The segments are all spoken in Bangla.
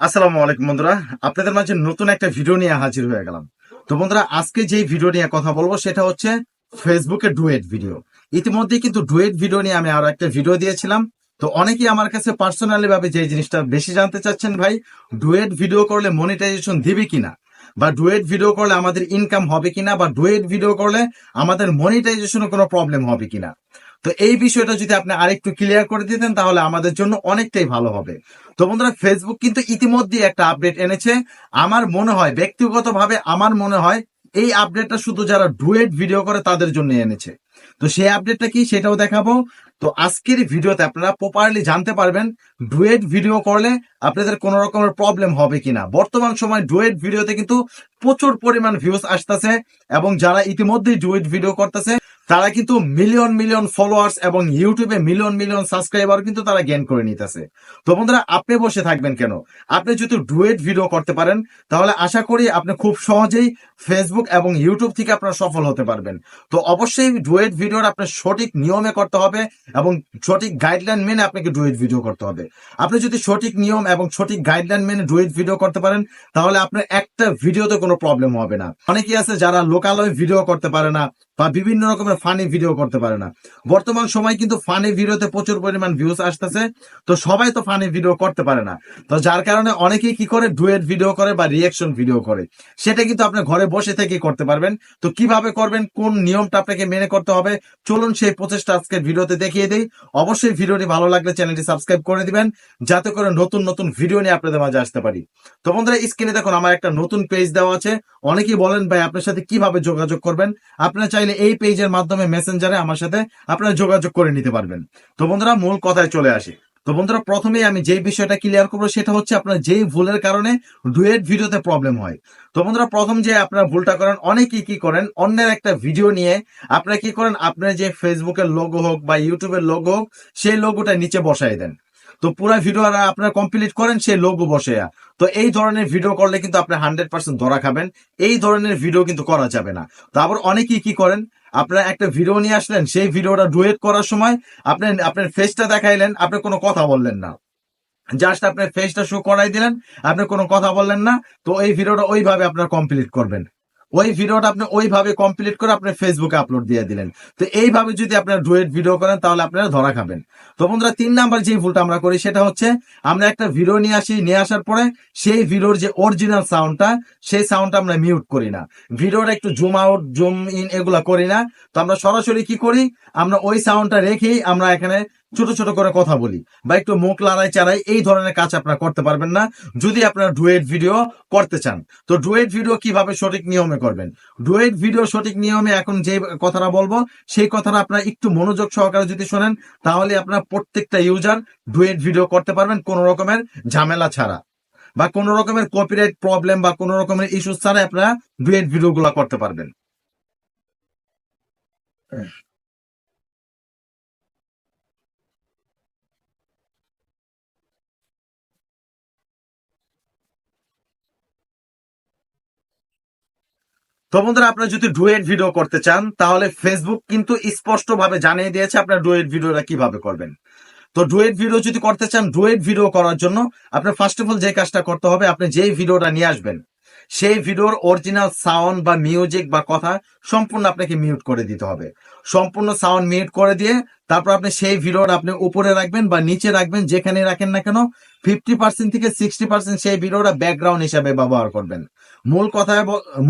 আসসালামু আলাইকুম বন্ধুরা। আপনাদের মাঝে নতুন একটা ভিডিও নিয়ে হাজির হয়ে গেলাম। তো বন্ধুরা, আজকে যেই ভিডিও নিয়ে কথা বলব সেটা হচ্ছে ফেসবুকে ডুয়েট ভিডিও। ইতিমধ্যে কিন্তু ডুয়েট ভিডিও নিয়ে আমি আরও একটা ভিডিও দিয়েছিলাম। তো অনেকেই আমার কাছে পার্সোনালি ভাবে যে জিনিসটা বেশি জানতে চাচ্ছেন ভাই, ডুয়েট ভিডিও করলে মনিটাইজেশন দিবে কিনা? বা ডুয়েট ভিডিও করলে আমাদের ইনকাম হবে কিনা? বা ডুয়েট ভিডিও করলে আমাদের মনিটাইজেশনে কোনো প্রবলেম হবে কিনা? তো এই বিষয়টা যদি আপনি আরেকটু ক্লিয়ার করে দিতেন, তাহলে আমাদের জন্য অনেকটাই ভালো হবে। তো বন্ধুরা ফেসবুক কিন্তু ইতিমধ্যে একটা আপডেট এনেছে। আমার মনে হয়, ব্যক্তিগতভাবে আমার মনে হয়, এই আপডেটটা শুধু যারা ডুয়েট ভিডিও করে, তাদের জন্য এনেছে। তো সেই আপডেটটা কি, সেটাও দেখাবো। তো আজকের ভিডিওতে আপনারা প্রপারলি জানতে পারবেন, ডুয়েট ভিডিও করলে আপনাদের কোন রকমের প্রবলেম হবে কিনা। বর্তমান সময় ডুয়েট ভিডিওতে কিন্তু প্রচুর পরিমাণ ভিউজ আসতেছে, এবং যারা ইতিমধ্যেই ডুয়েট ভিডিও করতেছে তারা কিন্তু মিলিয়ন মিলিয়ন ফলোয়ার্স এবং ইউটিউবে মিলিয়ন মিলিয়ন সাবস্ক্রাইবার কিন্তু তারা গেন করে নিতেছে। তো বন্ধুরা, আপনি বসে থাকবেন কেন? আপনি যদি ডুয়েট ভিডিও করতে পারেন, তাহলে আশা করি আপনি খুব সহজেই ফেসবুক এবং ইউটিউব থেকে আপনারা সফল হতে পারবেন। তো অবশ্যই ডুয়েট ভিডিওর আপনার সঠিক নিয়মে করতে হবে এবং সঠিক গাইডলাইন মেনে আপনাকে ডুয়েট ভিডিও করতে হবে। আপনি যদি সঠিক নিয়ম এবং সঠিক গাইডলাইন মেনে ডুয়েট ভিডিও করতে পারেন, তাহলে আপনার একটা ভিডিওতে কোনো প্রবলেম হবে না। অনেকেই আছে যারা লোকালয় ভিডিও করতে পারে না বা বিভিন্ন রকমের ফানি ভিডিও করতে পারে না। বর্তমান সময় কিন্তু ফানি ভিডিওতে প্রচুর পরিমাণ ভিউজ আসতেছে, তো সবাই তো ফানি ভিডিও করতে পারে না। তো যার কারণে অনেকেই কি করে? ডুয়েট ভিডিও করে বা রিয়েকশন ভিডিও করে। সেটা কিন্তু আপনি ঘরে বসে থেকে করতে পারবেন। তো কীভাবে করবেন? কোন নিয়মটা আপনাকে মেনে করতে হবে? চলুন সেই প্রচেষ্টা আজকের ভিডিওতে দেখিয়ে দেই। অবশ্যই ভিডিওটি ভালো লাগলে চ্যানেলটি সাবস্ক্রাইব করে দিবেন, যাতে করে নতুন নতুন ভিডিও নিয়ে আপনাদের মাঝে আসতে পারি। তো বন্ধুরা স্ক্রিনে দেখুন, আমার একটা নতুন পেজ দেওয়া আছে। অনেকেই বলেন, ভাই, আপনার সাথে কীভাবে যোগাযোগ করবেন? আপনারা চাইলে এই পেজের মাধ্যমে মেসেঞ্জারে আমার সাথে আপনারা যোগাযোগ করে নিতে পারবেন। তো বন্ধুরা, মূল কথায় চলে আসি। তো বন্ধুরা, প্রথমেই আমি যেই বিষয়টা ক্লিয়ার করব সেটা হচ্ছে আপনার যেই ভুলের কারণে ডুয়েট ভিডিওতে প্রবলেম হয়। তো বন্ধুরা, প্রথম যে আপনারা ভুলটা করেন, অনেকেই কি করেন, অন্যের একটা ভিডিও নিয়ে আপনারা কি করেন, আপনার যে ফেসবুকের লোগো হোক বা ইউটিউবের লোগো হোক, সেই লোগোটা নিচে বসাই দেন। তো পুরো ভিডিও আপনারা কমপ্লিট করেন, সেই লোগো বসে তো এই ধরনের ভিডিও করলে কিন্তু আপনি হান্ড্রেড পার্সেন্ট ধরা খাবেন। এই ধরনের ভিডিও কিন্তু করা যাবে না। তো আবার অনেকেই কি করেন, আপনার একটা ভিডিও নিয়ে আসলেন, সেই ভিডিওটা ডুয়েট করার সময় আপনি, আপনার ফেসটা দেখাইলেন, আপনি কোনো কথা বললেন না। জাস্ট আপনার ফেসটা শো করাই দিলেন, আপনি কোনো কথা বললেন না, তো এই ভিডিওটা ওইভাবে আপনার কমপ্লিট করবেন। ওই ভিডিওটা আপনি ওইভাবে কমপ্লিট করে আপনি ফেসবুকে আপলোড দিয়ে দিলেন। তো এইভাবে যদি আপনারা ডুয়েট ভিডিও করেন, তাহলে আপনারা ধরা খাবেন। তো বন্ধুরা, তিন নাম্বার যে ভুলটা আমরা করি, সেটা হচ্ছে আমরা একটা ভিডিও নিয়ে আসি, নিয়ে আসার পরে সেই ভিডিওর যে অরিজিনাল সাউন্ডটা সেই সাউন্ডটা আমরা মিউট করি না। ভিডিওটা একটু জুম আউট জুম ইন এগুলা করি না। তো আমরা সরাসরি কি করি? আমরা ওই সাউন্ডটা রেখেই আমরা এখানে ছোট ছোট করে কথা বলি বা একটু মুখ লড়াই চালাই এই ধরনের কাজ আপনারা করতে পারবেন না। যদি আপনারা ডুয়েট ভিডিও করতে চান, তো ডুয়েট ভিডিও কীভাবে সঠিক নিয়মে করবেন? ডুয়েট ভিডিও সঠিক নিয়মে এখন যে কথাটা বলব, সেই কথাটা আপনারা একটু মনোযোগ সহকারে যদি শোনেন, তাহলে আপনারা প্রত্যেকটা ইউজার ডুয়েট ভিডিও করতে পারবেন কোন রকমের ঝামেলা ছাড়া। বা কোন রকমের কপিরাইট প্রবলেম বা কোন রকমের ইস্যু ছাড়া আপনারা ডুয়েট ভিডিও গুলা করতে পারবেন। তো বন্ধুরা, আপনারা যদি ডুয়েট ভিডিও করতে চান, তাহলে ফেসবুক কিন্তু স্পষ্ট ভাবে জানিয়ে দিয়েছে আপনার ডুয়েট ভিডিওটা কীভাবে করবেন। তো ডুয়েট ভিডিও যদি করতে চান, ডুয়েট ভিডিও করার জন্য আপনার ফার্স্ট অফ অল যে কাজটা করতে হবে, আপনি যেই ভিডিওটা নিয়ে আসবেন, সেই ভিডিওর অরিজিনাল সাউন্ড বা মিউজিক বা কথা সম্পূর্ণ আপনাকে মিউট করে দিতে হবে। সম্পূর্ণ সাউন্ড মিউট করে দিয়ে তারপর আপনি সেই ভিডিওটা আপনি উপরে রাখবেন বা নিচে রাখবেন, যেখানে রাখেন না কেন ফিফটি পার্সেন্ট থেকে সিক্সটি পার্সেন্ট সেই ভিডিওটা ব্যাকগ্রাউন্ড হিসাবে ব্যবহার করবেন। মূল কথা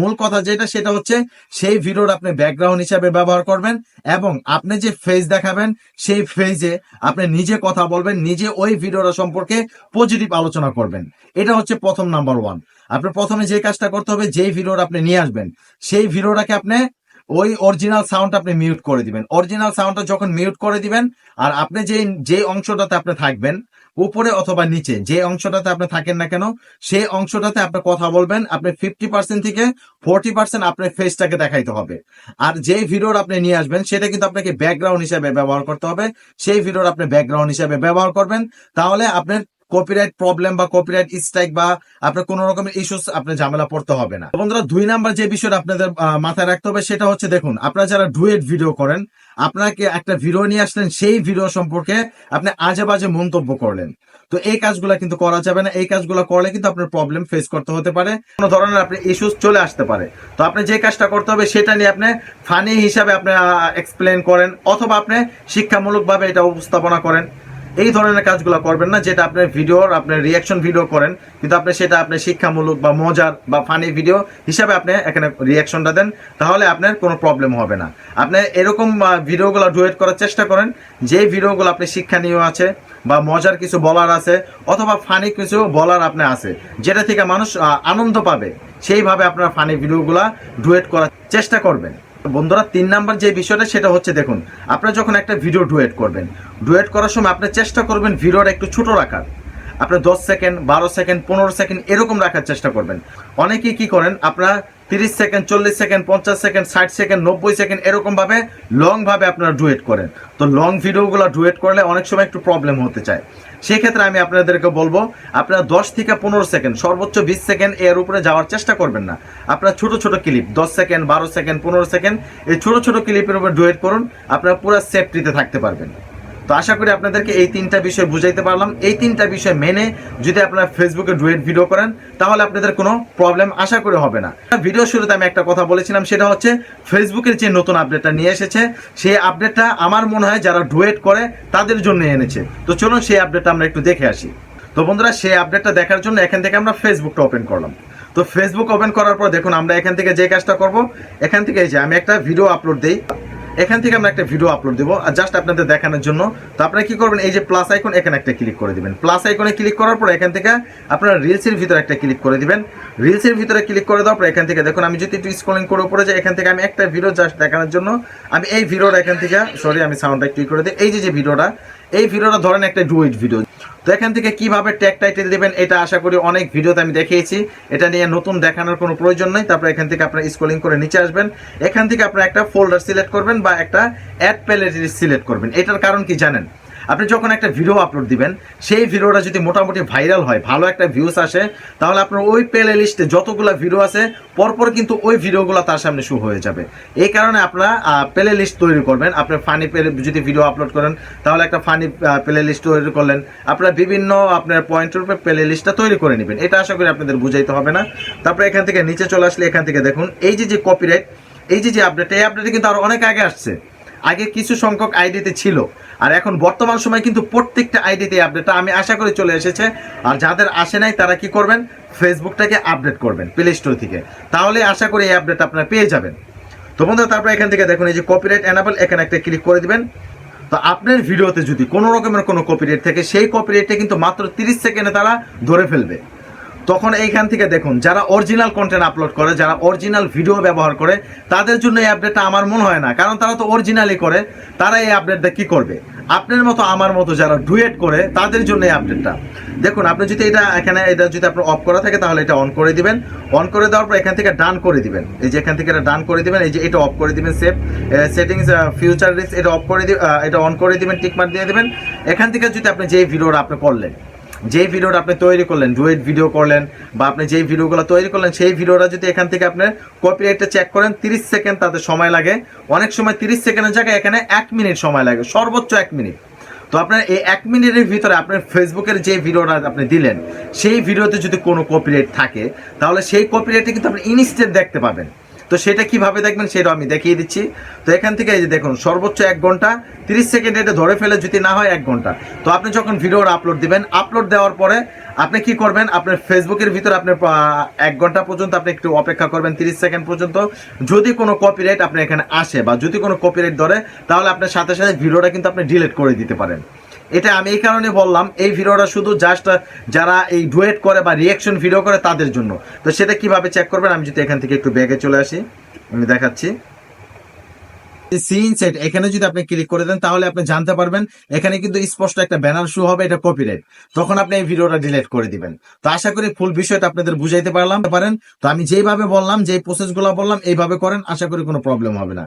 মূল কথা যেটা, সেটা হচ্ছে সেই ভিডিওর আপনি ব্যাকগ্রাউন্ড হিসাবে ব্যবহার করবেন এবং আপনি যে ফেজ দেখাবেন, সেই ফেজে আপনি নিজে কথা বলবেন, নিজে ওই ভিডিওটা সম্পর্কে পজিটিভ আলোচনা করবেন। এটা হচ্ছে প্রথম নাম্বার ওয়ান আপনি প্রথমে যে কাজটা করতে হবে, যেই ভিডিওটা আপনি নিয়ে আসবেন, সেই ভিডিওটাকে আপনি ওই অরিজিনাল সাউন্ড আপনি মিউট করে দিবেন। অরিজিনাল সাউন্ডটা যখন মিউট করে দিবেন, আর আপনি যে যে অংশটাতে আপনি থাকবেন উপরে অথবা নিচে, যে অংশটাতে আপনি থাকেন না কেন, সেই অংশটাতে আপনি কথা বলবেন, আপনি ফিফটি পার্সেন্ট থেকে ফোরটি পার্সেন্ট আপনার ফেসটাকে দেখাইতে হবে। আর যে ভিডিওর আপনি নিয়ে আসবেন, সেটা কিন্তু আপনাকে ব্যাকগ্রাউন্ড হিসাবে ব্যবহার করতে হবে। সেই ভিডিওর আপনি ব্যাকগ্রাউন্ড হিসাবে ব্যবহার করবেন, তাহলে আপনার কপিরাইট প্রবলেম বা কপিরাইট স্ট্রাইক বা আপনার কোন রকমের ইস্যুস আপনার ঝামেলা পড়তে হবে না। বন্ধুরা, দুই নাম্বার যে বিষয়টা আপনাদের মাথায় রাখতে হবে, সেটা হচ্ছে দেখুন, আপনারা যারা ডুয়েট ভিডিও করেন, আপনাকে একটা ভিডিও নিয়ে আসলেন, সেই ভিডিও সম্পর্কে আপনি আজে বাজে মন্তব্য করলেন। তো এই কাজগুলো কিন্তু করা যাবে না, এই কাজগুলো করলে কিন্তু আপনার প্রবলেম ফেস করতে হতে পারে, কোনো ধরনের আপনি ইস্যুস চলে আসতে পারে। তো আপনি যে কাজটা করতে হবে, সেটা নিয়ে আপনি ফানি হিসাবে আপনি এক্সপ্লেন করেন, অথবা আপনি শিক্ষামূলকভাবে এটা উপস্থাপনা করেন। এই ধরনের কাজগুলো করবেন না, যেটা আপনার ভিডিওর আপনার রিয়াকশন ভিডিও করেন, কিন্তু আপনি সেটা আপনি শিক্ষামূলক বা মজার বা ফানি ভিডিও হিসাবে আপনি এখানে রিয়াকশনটা দেন, তাহলে আপনার কোনো প্রবলেম হবে না। আপনি এরকম ভিডিওগুলো ডুয়েট করার চেষ্টা করেন যে ভিডিওগুলো আপনি শিক্ষণীয় আছে বা মজার কিছু বলার আছে, অথবা ফানি কিছু বলার আপনি আছে, যেটা থেকে মানুষ আনন্দ পাবে, সেইভাবে আপনার ফানি ভিডিওগুলো ডুয়েট করার চেষ্টা করবেন। বন্ধুরা, তিন নাম্বার যে বিষয়টা, সেটা হচ্ছে দেখুন, আপনারা যখন একটা ভিডিও ডুয়েট করবেন ডুয়েট করার সময় আপনি চেষ্টা করবেন ভিডিওটা একটু ছোট রাখার। আপনার দশ সেকেন্ড বারো সেকেন্ড পনেরো সেকেন্ড এরকম রাখার চেষ্টা করবেন। অনেকেই কি করেন, আপনারা তিরিশ সেকেন্ড, চল্লিশ সেকেন্ড, পঞ্চাশ সেকেন্ড, ষাট সেকেন্ড, নব্বই সেকেন্ড, এরকম ভাবে লং ভাবে আপনারা ডুয়েট করেন। তো লং ভিডিওগুলো ডুয়েট করলে অনেক সময় একটু প্রবলেম হতে চায়। সেই ক্ষেত্রে আমি আপনাদেরকে বলব, আপনারা দশ থেকে পনেরো সেকেন্ড, সর্বোচ্চ বিশ সেকেন্ড এর উপরে যাওয়ার চেষ্টা করবেন না। আপনারা ছোট ছোট ক্লিপ দশ সেকেন্ড, বারো সেকেন্ড, পনেরো সেকেন্ড, এই ছোট ছোট ক্লিপের উপর ডুয়েট করুন, আপনারা পুরো সেফটিতে থাকতে পারবেন। তো আশা করি আপনাদেরকে এই তিনটা বিষয় বুঝাইতে পারলাম। এই তিনটা বিষয় মেনে যদি আপনারা ফেসবুকে ডুয়েট ভিডিও করেন, তাহলে আপনাদের কোনো প্রবলেম আশা করি হবে না। ভিডিও শুরুতে আমি একটা কথা বলেছিলাম, সেটা হচ্ছে ফেসবুকের যে নতুন আপডেটটা নিয়ে এসেছে, সেই আপডেটটা আমার মনে হয় যারা ডুয়েট করে, তাদের জন্য এনেছে। তো চলুন সেই আপডেটটা আমরা একটু দেখে আসি। তো বন্ধুরা, সেই আপডেটটা দেখার জন্য এখান থেকে আমরা ফেসবুকটা ওপেন করলাম। তো ফেসবুক ওপেন করার পর দেখুন, আমরা এখান থেকে যে কাজটা করব, এখান থেকে এই যে আমি একটা ভিডিও আপলোড দিই। এখান থেকে আমরা একটা ভিডিও আপলোড দেবো, আর জাস্ট আপনাদের দেখানোর জন্য। তো আপনারা কি করবেন, এই যে প্লাস আইকন এখানে একটা ক্লিক করে দিবেন। প্লাস আইকনে ক্লিক করার পর এখান থেকে আপনারা রিলসের ভিতরে একটা ক্লিক করে দিবেন। রিলসের ভিতরে ক্লিক করে দেওয়ার পর এখান থেকে দেখুন, আমি যদি একটু স্ক্রলিং করে উপরে যাই, এখান থেকে আমি একটা ভিডিও জাস্ট দেখানোর জন্য, আমি এই ভিডিওটা এখান থেকে সরি আমি সাউন্ডটা ক্লিক করে দিই। এই যে যে ভিডিওটা এই ভিডিওটা ধরেন একটা ডুইট ভিডিও তো এখান থেকে কীভাবে ট্যাগ টাইটেল দেবেন এটা আশা করি অনেক ভিডিওতে আমি দেখিয়েছি। এটা নিয়ে নতুন দেখানোর কোনো প্রয়োজন নেই। তারপরে এখান থেকে আপনার স্ক্রলিং করে নিচে আসবেন। এখান থেকে আপনার একটা ফোল্ডার সিলেক্ট করবেন বা একটা অ্যাড প্যালেট সিলেক্ট করবেন। এটার কারণ কি জানেন? আপনি যখন একটা ভিডিও আপলোড দিবেন, সেই ভিডিওটা যদি মোটামুটি ভাইরাল হয়, ভালো একটা ভিউস আসে, তাহলে আপনার ওই প্লে লিস্টে যতগুলো ভিডিও আছে, পরপর কিন্তু ওই ভিডিওগুলো তার সামনে শো হয়ে যাবে। এই কারণে আপনারা প্লে লিস্ট তৈরি করবেন। আপনার ফানি প্লে যদি ভিডিও আপলোড করেন, তাহলে একটা ফানি প্লে লিস্ট তৈরি করলেন। আপনার বিভিন্ন আপনার পয়েন্টের উপরে প্লে লিস্টটা তৈরি করে নেবেন। এটা আশা করি আপনাদের বুঝাইতে হবে না। তারপরে এখান থেকে নিচে চলে আসলে এখান থেকে দেখুন, এই যে যে কপিরাইট এই যে যে আপডেট এই আপডেটে কিন্তু আরও অনেক আগে আসছে। আগে কিছু সংখ্যক আইডিতে ছিল। আর এখন বর্তমান সময় কিন্তু প্রত্যেকটা আইডিতে আপডেটটা আমি আশা করি চলে এসেছে। আর যাদের আসে নাই, তারা কি করবেন? ফেসবুকটাকে আপডেট করবেন প্লে স্টোর থেকে। তাহলে আশা করি এই আপডেট আপনারা পেয়ে যাবেন। তো বন্ধুরা, তারপরে এখান থেকে দেখুন, এই যে কপিরাইট এনাবল এখানে একটা ক্লিক করে দিবেন। তো আপনার ভিডিওতে যদি কোনো রকমের কোনো কপিরাইট থাকে, সেই কপিরাইটটা কিন্তু মাত্র তিরিশ সেকেন্ডে তারা ধরে ফেলবে। তখন এইখান থেকে দেখুন, যারা অরিজিনাল কন্টেন্ট আপলোড করে, যারা অরিজিনাল ভিডিও ব্যবহার করে, তাদের জন্য এই আপডেটটা আমার মনে হয় না। কারণ তারা তো অরিজিনালি করে, তারা এই আপডেটটা কি করবে? আপনার মতো, আমার মতো যারা ডুয়েট করে, তাদের জন্য এই আপডেটটা দেখুন, আপনি যদি এটা এখানে, এটা যদি আপনার অফ করা থাকে, তাহলে এটা অন করে দিবেন। অন করে দেওয়ার পর এখান থেকে ডান করে দিবেন। এই যে এখান থেকে এটা ডান করে দিবেন, এই যে এটা অফ করে দিবেন সেভ সেটিংস ফিউচার রিস্ক এটা অফ করে এটা অন করে দিবেন টিকমার্ক দিয়ে দিবেন। এখান থেকে যদি আপনি যে ভিডিওটা আপনি করলেন যেই ভিডিওটা আপনি তৈরি করলেন ডুয়েট ভিডিও করলেন, বা আপনি যেই ভিডিওগুলো তৈরি করলেন, সেই ভিডিওটা যদি এখান থেকে আপনার কপিরাইটটা চেক করেন, তিরিশ সেকেন্ড তাতে সময় লাগে। অনেক সময় তিরিশ সেকেন্ডের জায়গায় এখানে এক মিনিট সময় লাগে, সর্বোচ্চ এক মিনিট তো আপনার এই এক মিনিটের ভিতরে আপনার ফেসবুকের যে ভিডিওটা আপনি দিলেন, সেই ভিডিওতে যদি কোনো কপিরাইট থাকে, তাহলে সেই কপিরাইটে কিন্তু আপনি ইনস্ট্যান্ট দেখতে পাবেন। তো সেটা কীভাবে দেখবেন সেটা আমি দেখিয়ে দিচ্ছি। তো এখান থেকে এই যে দেখুন, সর্বোচ্চ এক ঘণ্টা, তিরিশ সেকেন্ড এটা ধরে ফেলে যদি না হয় এক ঘণ্টা। তো আপনি যখন ভিডিওর আপলোড দিবেন আপলোড দেওয়ার পরে আপনি কি করবেন? আপনার ফেসবুকের ভিতরে আপনি এক ঘণ্টা পর্যন্ত আপনি একটু অপেক্ষা করবেন, তিরিশ সেকেন্ড পর্যন্ত। যদি কোনো কপিরাইট আপনি এখানে আসে বা যদি কোনো কপিরাইট ধরে, তাহলে আপনার সাথে সাথে ভিডিওটা কিন্তু আপনি ডিলিট করে দিতে পারেন। এটা আমি এই কারণে বললাম, এই ভিডিওটা শুধু জাস্ট যারা এই ডুয়েট করে বা রিয়াকশন ভিডিও করে তাদের জন্য। তো সেটা কীভাবে চেক করবেন? আমি যদি এখান থেকে একটু ব্যাগে চলে আসি, আমি দেখাচ্ছি। সিন সেট এখানে যদি আপনি ক্লিক করে দেন, তাহলে আপনি জানতে পারবেন, এখানে কিন্তু স্পষ্ট একটা ব্যানার শু হবে, এটা কপিরাইট তখন আপনি এই ভিডিওটা ডিলিট করে দিবেন। তো আশা করি ফুল বিষয়টা আপনাদের বুঝাইতে পারলাম, পারেন। তো আমি যেইভাবে বললাম যে প্রসেসগুলো বললাম, এইভাবে করেন, আশা করি কোনো প্রবলেম হবে না।